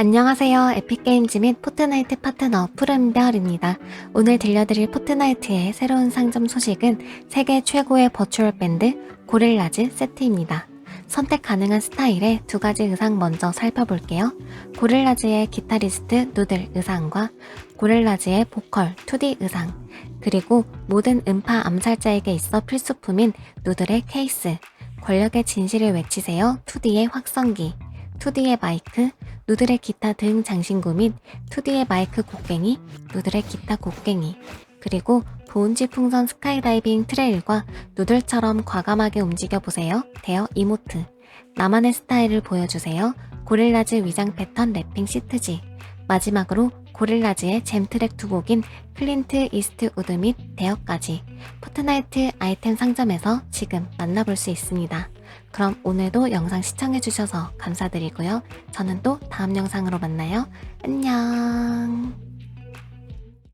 안녕하세요. 에픽게임즈 및 포트나이트 파트너 푸른별입니다. 오늘 들려드릴 포트나이트의 새로운 상점 소식은 세계 최고의 버추얼 밴드 고릴라즈 세트입니다. 선택 가능한 스타일의 두 가지 의상 먼저 살펴볼게요. 고릴라즈의 기타리스트 누들 의상과 고릴라즈의 보컬 2D 의상, 그리고 모든 음파 암살자에게 있어 필수품인 누들의 케이스, 권력의 진실을 외치세요 2D의 확성기, 2D의 마이크, 누들의 기타 등 장신구 및 2D의 마이크 곡괭이, 누들의 기타 곡괭이, 그리고 보온지 풍선 스카이다이빙 트레일과 누들처럼 과감하게 움직여보세요. 대여 이모트. 나만의 스타일을 보여주세요. 고릴라즈 위장 패턴 랩핑 시트지. 마지막으로 고릴라즈의 잼트랙 두 곡인 클린트 이스트 우드 및 대여까지 포트나이트 아이템 상점에서 지금 만나볼 수 있습니다. 그럼 오늘도 영상 시청해주셔서 감사드리고요. 저는 또 다음 영상으로 만나요. 안녕.